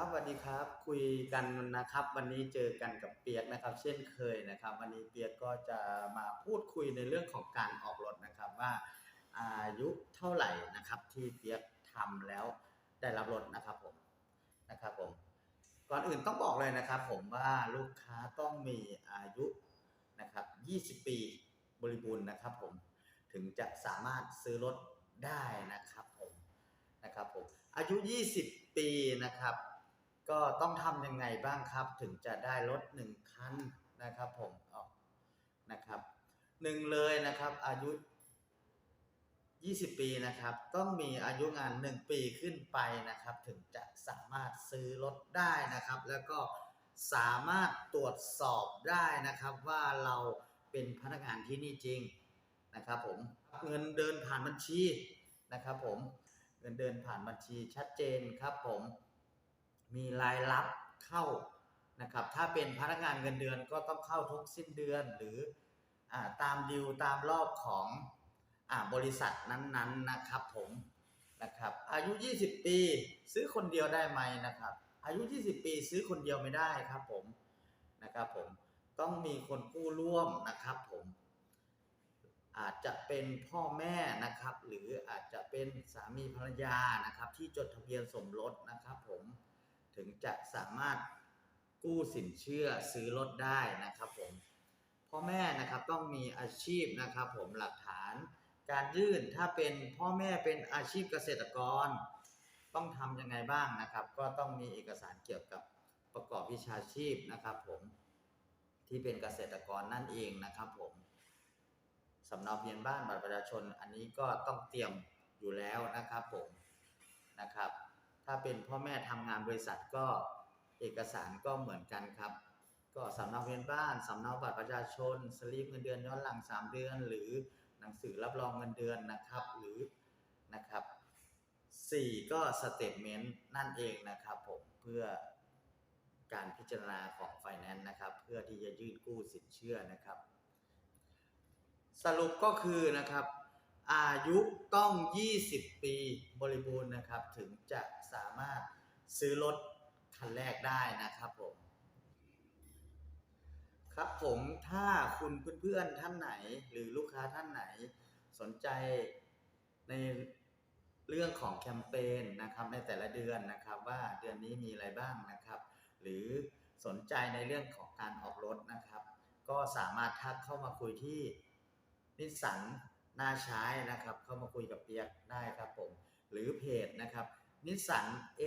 ครับสวัสดีครับ คุยกันนะครับ วันนี้เจอกันกับเปียกนะครับ เช่นเคยนะครับ วันนี้เปียกก็จะมาพูดคุยในเรื่องของการออกรถนะครับว่าอายุเท่าไหร่นะครับที่เปียกทำแล้วได้รับรถนะครับผมนะครับผมก่อนอื่นต้องบอกเลยนะครับผมว่าลูกค้าต้องมีอายุนะครับ 20 ปีบริบูรณ์นะครับผมถึงจะสามารถซื้อรถได้นะครับผมนะครับผมอายุ 20 ปีนะครับ ก็ต้องทำยังไงบ้างครับ ถึงจะได้รถ1คันนะครับผมออกนะครับหนึ่งเลยนะครับ อายุ 20 ปีนะครับ ต้องมีอายุงาน 1 ปีขึ้นไปนะครับ ถึงจะสามารถซื้อรถได้นะครับ แล้วก็สามารถตรวจสอบได้นะครับ ว่าเราเป็นพนักงานที่นี่จริงนะครับผมเงินเดินผ่านบัญชีนะครับผมเงินเดือนผ่านบัญชีชัดเจนครับผม มีรายรับเข้านะครับ ถ้าเป็นพนักงานเงินเดือนก็ต้องเข้าทุกสิ้นเดือนหรืออตามดิวตามรอบของอบริษัทนั้นๆนะครับผมนะครับ อายุ 20 ปีซื้อคนเดียวได้ไหมนะครับ อายุ 20 ปีซื้อคนเดียวไม่ได้ครับผมนะครับ ผมต้องมีคนกู้ร่วมนะครับ ผมอาจจะเป็นพ่อแม่นะครับ หรืออาจจะเป็นสามีภรรยานะครับ ที่จดทะเบียนสมรสนะครับ ผม ถึงจะสามารถกู้สินเชื่อซื้อรถได้นะครับผมพ่อแม่นะครับต้องมีอาชีพนะครับผมหลักฐานการยื่นถ้าเป็นพ่อแม่เป็นอาชีพเกษตรกร ต้องทำยังไงบ้างนะครับ ก็ต้องมีเอกสารเกี่ยวกับประกอบวิชาชีพนะครับผมที่เป็นเกษตรกรนั่นเองนะครับผมสำเนาเบียนบ้านบัตรประชาชน อันนี้ก็ต้องเตรียมอยู่แล้วนะครับผมนะครับ ถ้าเป็นพ่อแม่ทำงานบริษัทก็เอกสารก็เหมือนกันครับ ก็สำเนาเบียนบ้านสำเนาบัตรประชาชน สลิปเงินเดือนย้อนหลัง 3 เดือน หรือหนังสือรับรองเงินเดือนนะครับ หรือนะครับสี่ก็สเตทเมนต์นั่นเองนะครับผมเพื่อการพิจารณาของไฟแนนซ์นะครับ เพื่อที่จะยื่นกู้สินเชื่อนะครับ สรุปก็คือนะครับ อายุต้อง 20 ปีบริบูรณ์นะครับ ถึงจะสามารถซื้อรถคันแรกได้นะครับผม ครับผมถ้าคุณเพื่อนๆท่านไหน หรือลูกค้าท่านไหน สนใจในเรื่องของแคมเปญนะครับในแต่ละเดือนนะครับว่าเดือนนี้มีอะไรบ้างนะครับ หรือสนใจในเรื่องของการออกรถนะครับ ก็สามารถทักเข้ามาคุยที่นิสสัน น่าใช้นะครับ เข้ามาคุยกับเปียกได้ครับผม หรือเพจนะครับนิสสัน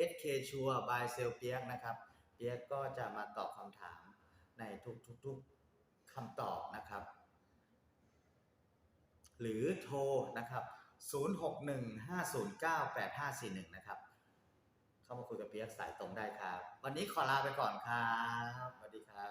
SK ชัว by เซลเปียกนะครับ เปียกก็จะมาตอบคำถามในทุกๆคำตอบนะครับ หรือโทรนะครับ 0615098541 นะครับ เข้ามาคุยกับเปียกสายตรงได้ครับ วันนี้ขอลาไปก่อนครับสวัสดีครับ